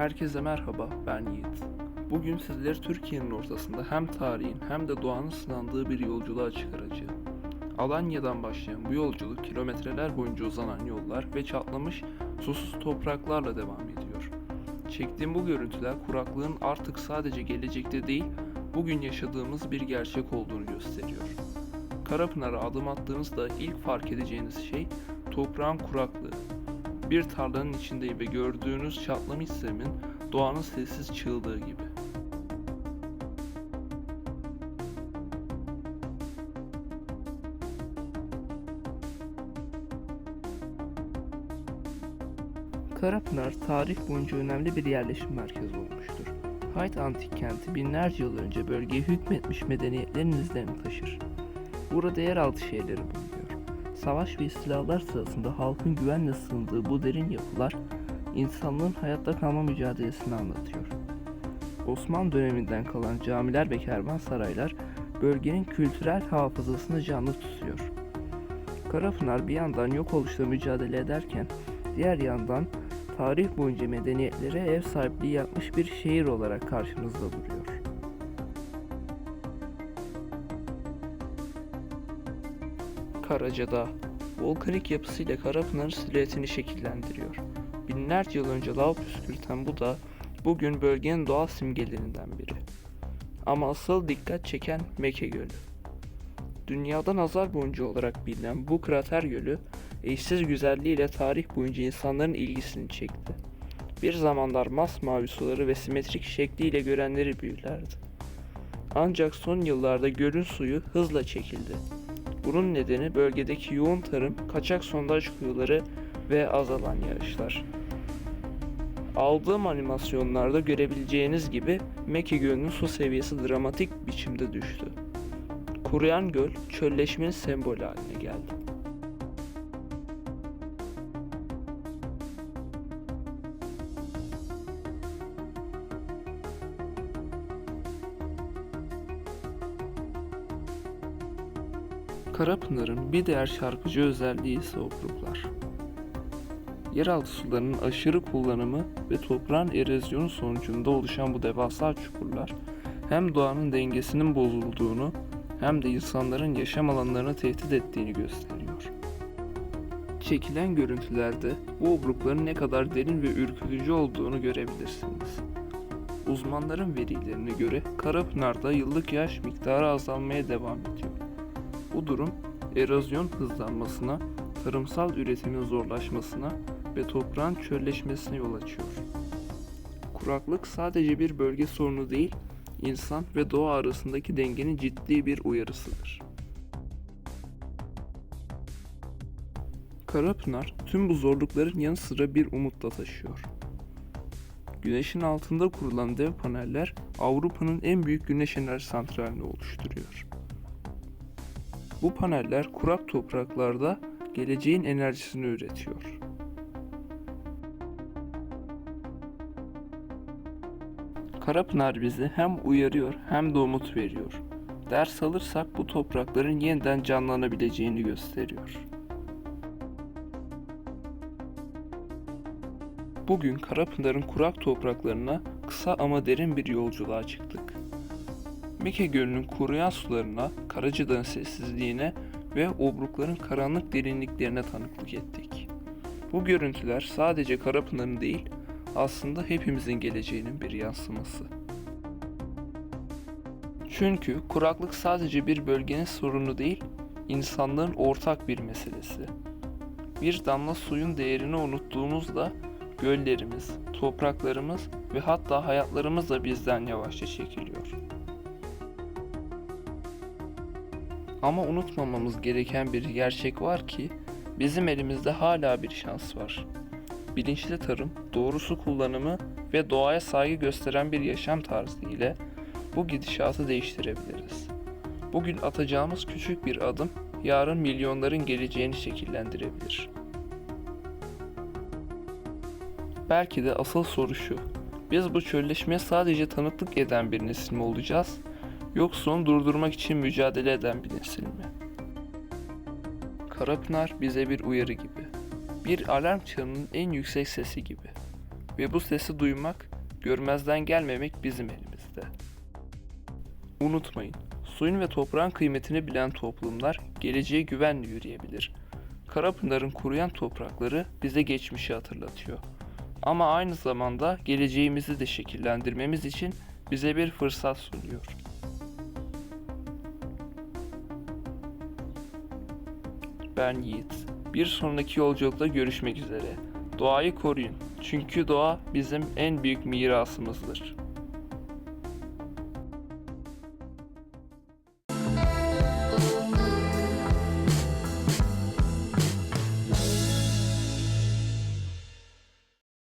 Herkese merhaba, ben Yiğit. Bugün sizleri Türkiye'nin ortasında hem tarihin hem de doğanın sınandığı bir yolculuğa çıkaracağım. Alanya'dan başlayan bu yolculuk kilometreler boyunca uzanan yollar ve çatlamış susuz topraklarla devam ediyor. Çektiğim bu görüntüler kuraklığın artık sadece gelecekte değil, bugün yaşadığımız bir gerçek olduğunu gösteriyor. Karapınar'a adım attığınızda ilk fark edeceğiniz şey toprağın kuraklığı. Bir tarlanın içindeyim ve gördüğünüz çatlamış zemin doğanın sessiz çığlığı gibi. Karapınar tarih boyunca önemli bir yerleşim merkezi olmuştur. Hayt antik kenti binlerce yıl önce bölgeye hükmetmiş medeniyetlerin izlerini taşır. Burada yeraltı şehirleri bulunuyor. Savaş ve istilalar sırasında halkın güvenle sığındığı bu derin yapılar insanlığın hayatta kalma mücadelesini anlatıyor. Osmanlı döneminden kalan camiler ve kervansaraylar bölgenin kültürel hafızasını canlı tutuyor. Karapınar bir yandan yok oluşla mücadele ederken diğer yandan tarih boyunca medeniyetlere ev sahipliği yapmış bir şehir olarak karşımızda duruyor. Karacadağ volkanik yapısıyla Karapınar'ın silüetini şekillendiriyor. Binlerce yıl önce lav püskürten bu da bugün bölgenin doğal simgelerinden biri. Ama asıl dikkat çeken Meke Gölü. Dünyada nazar boncuğu olarak bilinen bu krater gölü eşsiz güzelliğiyle tarih boyunca insanların ilgisini çekti. Bir zamanlar masmavi suları ve simetrik şekliyle görenleri büyülerdi. Ancak son yıllarda gölün suyu hızla çekildi. Bunun nedeni bölgedeki yoğun tarım, kaçak sondaj kuyuları ve azalan yağışlar. Aldığım animasyonlarda görebileceğiniz gibi Meki Gölü'nün su seviyesi dramatik biçimde düştü. Kuruyan göl çölleşmenin sembolü haline geldi. Karapınar'ın bir diğer şarkıcı özelliği ise obruklar. Yeraltı sularının aşırı kullanımı ve toprağın erozyonu sonucunda oluşan bu devasa çukurlar hem doğanın dengesinin bozulduğunu hem de insanların yaşam alanlarını tehdit ettiğini gösteriyor. Çekilen görüntülerde bu obrukların ne kadar derin ve ürkütücü olduğunu görebilirsiniz. Uzmanların verilerine göre Karapınar'da yıllık yağış miktarı azalmaya devam ediyor. Bu durum erozyon hızlanmasına, tarımsal üretimin zorlaşmasına ve toprağın çölleşmesine yol açıyor. Kuraklık sadece bir bölge sorunu değil, insan ve doğa arasındaki dengenin ciddi bir uyarısıdır. Karapınar tüm bu zorlukların yanı sıra bir umut da taşıyor. Güneşin altında kurulan dev paneller Avrupa'nın en büyük güneş enerji santralini oluşturuyor. Bu paneller kurak topraklarda geleceğin enerjisini üretiyor. Karapınar bizi hem uyarıyor hem de umut veriyor. Ders alırsak bu toprakların yeniden canlanabileceğini gösteriyor. Bugün Karapınar'ın kurak topraklarına kısa ama derin bir yolculuğa çıktık. Mike Gölü'nün kuruyan sularına, Karacadağ'ın sessizliğine ve obrukların karanlık derinliklerine tanıklık ettik. Bu görüntüler sadece Karapınar'ın değil, aslında hepimizin geleceğinin bir yansıması. Çünkü kuraklık sadece bir bölgenin sorunu değil, insanlığın ortak bir meselesi. Bir damla suyun değerini unuttuğumuzda göllerimiz, topraklarımız ve hatta hayatlarımız da bizden yavaşça çekiliyor. Ama unutmamamız gereken bir gerçek var ki bizim elimizde hala bir şans var. Bilinçli tarım, doğru su kullanımı ve doğaya saygı gösteren bir yaşam tarzı ile bu gidişatı değiştirebiliriz. Bugün atacağımız küçük bir adım yarın milyonların geleceğini şekillendirebilir. Belki de asıl soru şu. Biz bu çölleşmeye sadece tanıklık eden bir nesil mi olacağız yoksa onu durdurmak için mücadele eden bir nesil mi? Karapınar bize bir uyarı gibi. Bir alarm çanının en yüksek sesi gibi. Ve bu sesi duymak görmezden gelmemek bizim elimizde. Unutmayın, suyun ve toprağın kıymetini bilen toplumlar geleceğe güvenle yürüyebilir. Karapınar'ın kuruyan toprakları bize geçmişi hatırlatıyor. Ama aynı zamanda geleceğimizi de şekillendirmemiz için bize bir fırsat sunuyor. Ben Yiğit. Bir sonraki yolculukta görüşmek üzere. Doğayı koruyun. Çünkü doğa bizim en büyük mirasımızdır.